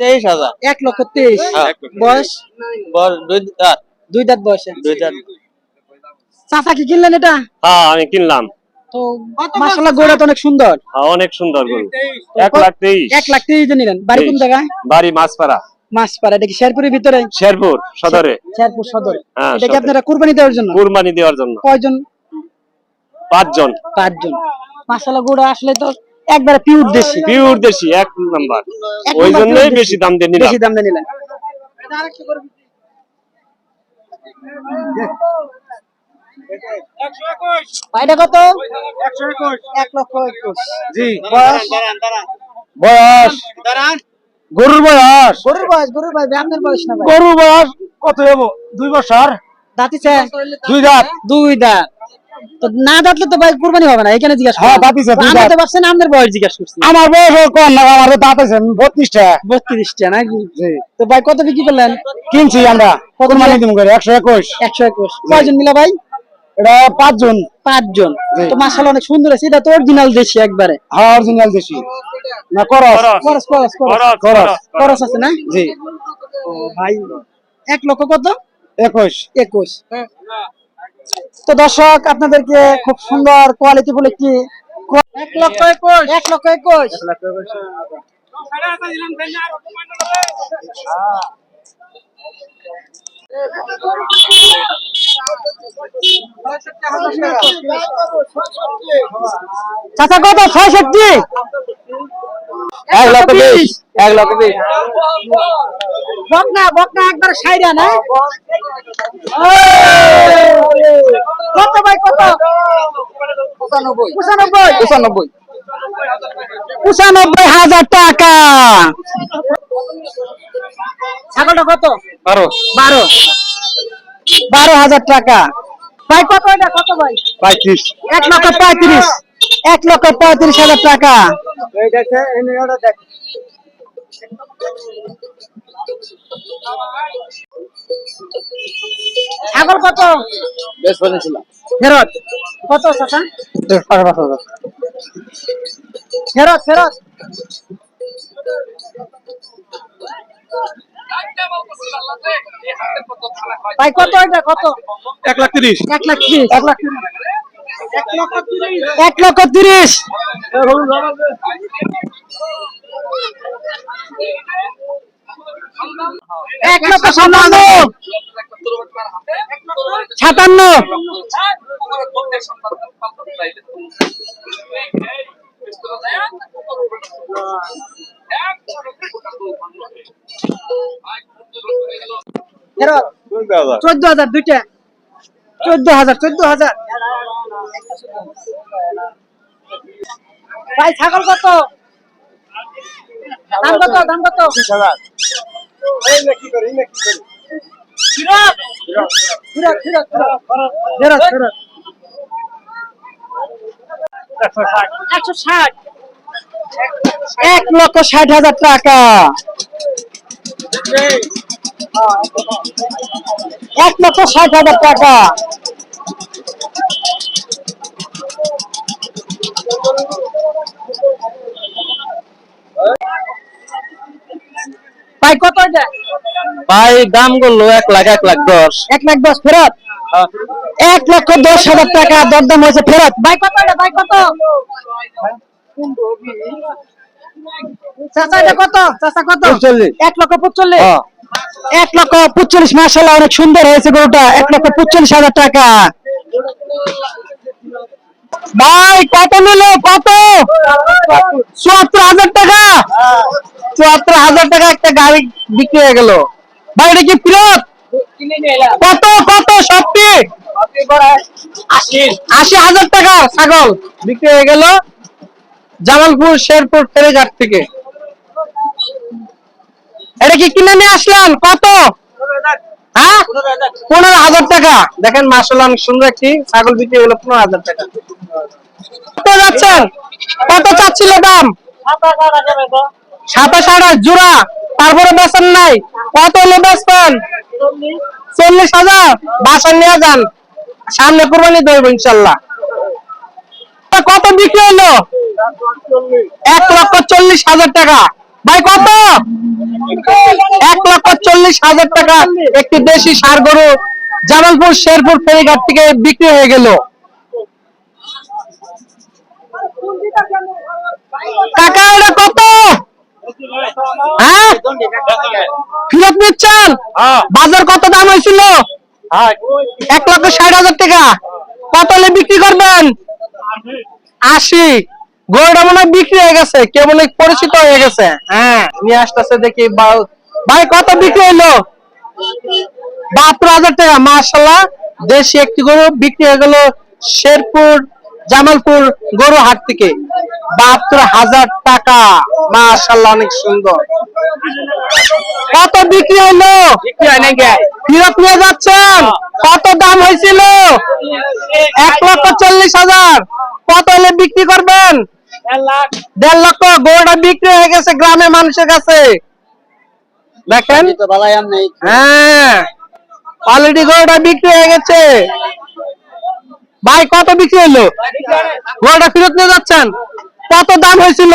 তেইশ হাজার। এক লক্ষ তেইশ। হ্যাঁ। বয়স? বয়স দুই দাঁত দুই দাঁত বয়সে। দুই দাঁত। চাচা কি কিনলেন এটা? হ্যাঁ আমি কিনলাম। তো মাসাল্লাহ গোড়া তো অনেক সুন্দর। হ্যাঁ, অনেক সুন্দর গরু। এক লাখ তেইশ। এক লাখ তেইশ দিয়ে নিলেন। বাড়ি কোন জায়গায়? বাড়ি মাছপাড়া। মাছপাড়া। এটা কি শেরপুরের ভিতরে? শেরপুর সদরে। শেরপুর সদরে। হ্যাঁ, এটা কি আপনারা কুরবানি দেওয়ার জন্য? কুরবানি দেওয়ার জন্য। কয়জন? পাঁচজন। পাঁচজন। মাসাল্লাহ গোড়া আসলে তো একবারে পিওর দেশি। পিওর দেশি এক নাম্বার। ওই জন্যই বেশি দাম দিয়ে নিলাম বেশি দাম দিয়ে নিলেন এটা কত? এক লক্ষ একুশ। জি। বয়স? বয়স। গরুর বয়স। গরুর বয়স গরুর বয়স আপনার বয়স না গরুর বয়স কত হব দুই বছর? দাঁতিছে দুই দাঁত। দুই দাঁত। তো না দাঁতলে তো ভাই কুরবানি হবে না এখানে জিজ্ঞাসা হ্যাঁ, দাঁতিছে, দুই তো ভাবছেন আপনার বয়স জিজ্ঞাসা করছি। আমার বয়স কম না আমার দাঁত আছে বত্রিশটা। বত্রিশটা নাকি? তো ভাই কত বিক্রি করলেন? কিনছি আমরা মানে করে? কয়জন মিলা ভাই? এটা পাঁচজন। পাঁচজন। জি। তো মাসাল্লাহ অনেক সুন্দর আছে এটা তো অরিজিনাল দেশি একবারে। হ্যাঁ অরিজিনাল দেশি। না করস খরচ খরচ। খরচ। খরচ আছে না? জি। ও ভাই এক লক্ষ কত? একুশ। একুশ। তো দর্শক আপনাদেরকে খুব সুন্দর কোয়ালিটি বলে কি এক লক্ষ একুশ। এক লক্ষ একুশ। চাচা কত? ছয়ষট্টি? এক লক্ষ বিশ। এক লক্ষ বিশ। বকনা বকনা একবার সাইরা না কত ভাই কত? পঁচানব্বই। পঁচানব্বই? পঁচানব্বই। পঁচানব্বই হাজার টাকা। ছাগলটা কত? বারো। বারো। বারো হাজার টাকা। ভাই কত এটা? কত ভাই? পঁয়ত্রিশ। এক লক্ষ পঁয়ত্রিশ। এক লক্ষ পঁয়ত্রিশ হাজার টাকা। ছাগল কত? বেশ বলেছিলাম ফেরত। কত চাচা? ফেরত ফেরত। ভাই কত এটা? কত? এক লাখ তিরিশ। এক লাখ তিরিশ। এক লাখ তিরিশ। এক লক্ষ তিরিশ। এক লক্ষ সাতান্ন। সাতান্ন। ফেরত। চোদ্দ হাজার। দুইটা। চোদ্দ হাজার চোদ্দ হাজার। ভাই ছাগল কত? দাম কত দাম কত? একশো ষাট। এক লক্ষ ষাট হাজার টাকা। এক লক্ষ ষাট হাজার টাকা। ভাই কত এটা ভাই দাম করল এক লাখ এক লাখ দশ। এক লাখ দশ ফেরত? এক লক্ষ দশ হাজার টাকা দরদাম হয়েছে ফেরত। ভাই কত এটা ভাই কত? চাচা এটা কত? চাচা কত। এক লক্ষ পঁচল্লিশ হ্যাঁ। এক লক্ষ পঁচল্লিশ মাসাল্লাহ অনেক সুন্দর হয়েছে গরুটা। এক লক্ষ পঁচল্লিশ হাজার টাকা। ভাই, কত নিল? কত? চুয়াত্তর হাজার টাকা। চুয়াত্তর হাজার টাকা একটা গাড়ি বিক্রি হয়ে গেল। ভাই, এটা কি ফিরত? কত কত? সত্যি আশি হাজার টাকা, ছাগল। বিক্রি হয়ে গেল। জামালপুর শেরপুর ফেরিঘাট থেকে। এটা কি কিনে নিয়ে আসলাম? কত? হ্যাঁ? পনেরো হাজার টাকা। দেখেন মাসাল্লাহ অনেক সুন্দর একটি ছাগল বিক্রি হলো পনেরো হাজার টাকা। কত যাচ্ছেন? কত চাচ্ছিল দাম? সাতাশ আঠাশ জোড়া। তারপরে বেচেন নাই। কত হলো বেচবেন? চল্লিশ হাজার। বাসা নিয়ে যান। সামনে কোরবানি দেবো ইনশাল্লাহ কত বিক্রি হলো? এক লক্ষ চল্লিশ হাজার টাকা। ভাই কত? এক লক্ষ চল্লিশ হাজার টাকা একটি দেশি সার গরু জামালপুর শেরপুর ফেরিঘাট থেকে বিক্রি হয়ে গেল। কাকা এটা কত? হ্যাঁ? ফেরত নিচ্ছেন? বাজার কত দাম হয়েছিল? এক লক্ষ ষাট হাজার টাকা। কত বিক্রি করবেন? আশি। গরুটা মনে হয় বিক্রি হয়ে গেছে কে বলে পরিচিত হয়ে গেছে। হ্যাঁ নিয়ে আসতেছে দেখি ভাই কত বিক্রি হইল? বাহাত্তর হাজার টাকা মার্শাল্লাহ দেশি একটি গরু বিক্রি হয়ে গেল শেরপুর জামালপুর গরু হাট থেকে। বাহাত্তর হাজার টাকা মার্শাল্লাহ অনেক সুন্দর। কত বিক্রি হইল? ফেরত নিয়ে যাচ্ছেন? কত দাম হয়েছিল? এক লক্ষ চল্লিশ হাজার। কত হলে বিক্রি করবেন? দেড় লক্ষ গরুটা বিক্রি হয়ে গেছে গ্রামের মানুষের কাছে। দেখেন। হ্যাঁ। অলরেডি গরুটা বিক্রি হয়ে গেছে। ভাই কত বিক্রি হলো গরুটা ফেরত নিয়ে যাচ্ছেন? কত দাম হয়েছিল?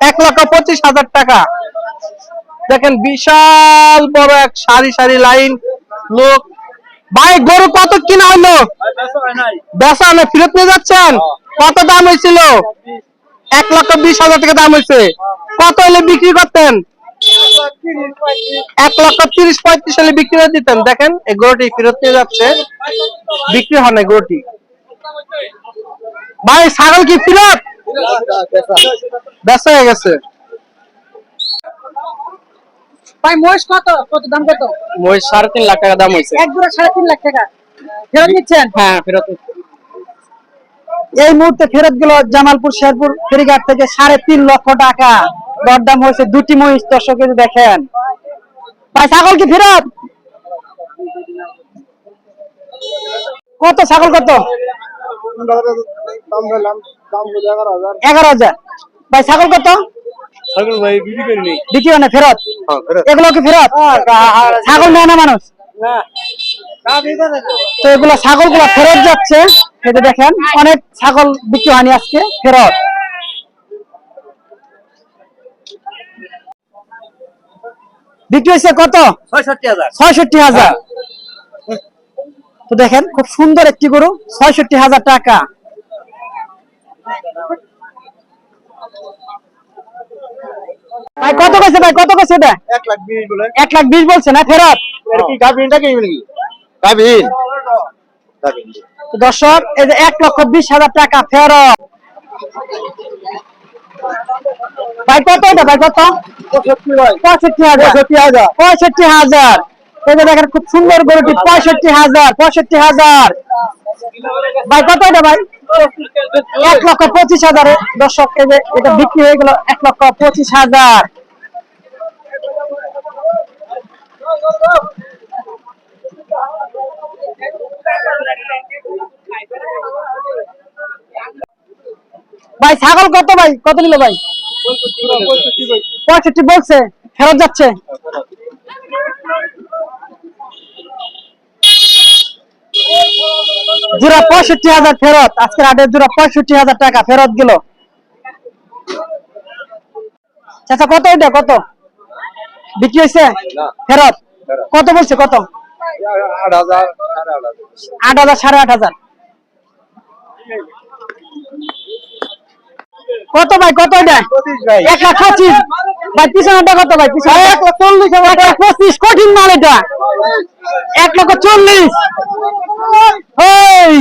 এক লক্ষ পঁচিশ হাজার টাকা। দেখেন বিশাল বড় এক সারি সারি লাইন। লোক ভাই, গরু কত কিনা হলো? বেচা না ফেরত নিয়ে যাচ্ছেন? কত দাম হয়েছিল? এক লক্ষ বিশ হাজার টাকা দাম হয়েছে। কত হলে বিক্রি করতেন? এক লক্ষ তিরিশ পঁয়ত্রিশ হলে বিক্রি করে দিতেন। দেখেন, এই গরুটি ফেরত নিয়ে যাচ্ছে। বিক্রি হয় না গরুটি। ভাই, ছাগল কি ফেরত? বেচা হয়ে গেছে। ভাই মহেশ কত? কত দাম কত? মই সাড়ে তিন লাখ টাকা দাম হয়েছে। এক জোড়া সাড়ে তিন লাখ টাকা। ফেরত নিচ্ছেন? হ্যাঁ ফেরত এই মুহূর্তে ফেরত গেল জামালপুর শেরপুর ফেরিঘাট থেকে সাড়ে তিন লক্ষ টাকা। দরদাম হয়েছে দুটি মহিষ দর্শক দেখেন। ভাই ছাগল কি ফেরত? কত ছাগল কত? এগারো হাজার। ভাই ছাগল কত? ছাগল বিক্রি হয় না ফেরত? এগুলো কি ফেরত? ছাগল নেয় না মানুষ? তো এগুলো ছাগলগুলো ফেরত যাচ্ছে। এই দেখেন অনেক ছাগল বিক্রি হয়নি আজকে ফেরত। বিক্রি হয়েছে কত? ছয়ষট্টি হাজার। তো দেখেন খুব সুন্দর একটি গরু ছয়ষট্টি হাজার টাকা। ভাই কত কইছে ভাই? কত কইছে এটা? 1 লাখ বিশ বলে। 1 লাখ বিশ বলছে না ফেরত? এর কি গাবিনটা কি নাকি? তো দর্শক এই যে এক লক্ষ বিশ হাজার টাকা ফেরত। ভাই কত এটা ভাই কত? পঁয়ষট্টি হাজার। পঁয়ষট্টি হাজার। পঁয়ষট্টি হাজার। যে দেখেন খুব সুন্দর গরুটি, পঁয়ষট্টি হাজার পঁয়ষট্টি হাজার। ভাই, কত এটা ভাই? এক লক্ষ পঁচিশ হাজার। দর্শক এটা বিক্রি হয়ে গেল এক লক্ষ পঁচিশ হাজার। ভাই, ছাগল কত ভাই? কত নিল ভাই? পঁয়ষট্টি বলছে, ফেরত যাচ্ছে। জোড়া পঁয়ষট্টি হাজার ফেরত। আজকের হাটের জোড়া পঁয়ষট্টি হাজার টাকা ফেরত গেল। চাচা কত এটা? কত? বিক্রি হয়েছে? ফেরত? কত বলছে? কত? আট হাজার সাড়ে আট হাজার। কত ভাই? কত এটা? এক লাখ পঁচিশ। ভাই পিছনেটা কত ভাই? পিছনে এক লাখ চল্লিশ এক লাখ পঁচিশ কঠিন মাল এটা। এক লক্ষ চল্লিশ। এই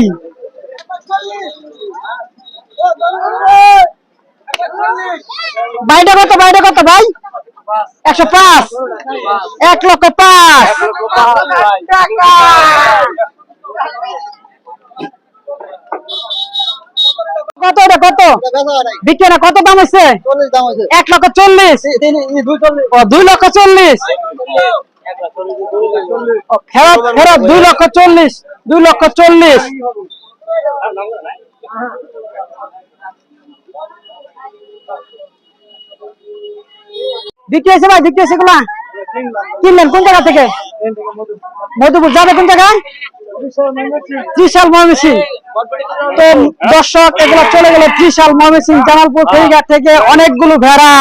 বাইটা কত বাইটা কত ভাই? একশো পাঁচ। এক লক্ষ পাঁচ। কত এটা কত? বিক্রি না কত দাম হয়েছে এক লক্ষ চল্লিশ। দুই দুই লক্ষ চল্লিশ। ফেরত ফেরত দুই লক্ষ চল্লিশ দুই লক্ষ চল্লিশ। বিক্রি হয়েছে ভাই বিক্রি হয়েছে কিনলেন কোন জায়গা থেকে? মধুপুর। যাবে কোন জায়গায়? ত্রিশাল ময়মনসিং তো দর্শক এগুলো চলে গেল ত্রিশাল ময়মনসিং জামালপুর ফেরিঘাট থেকে অনেকগুলো ভেড়া।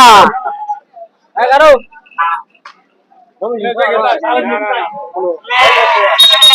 না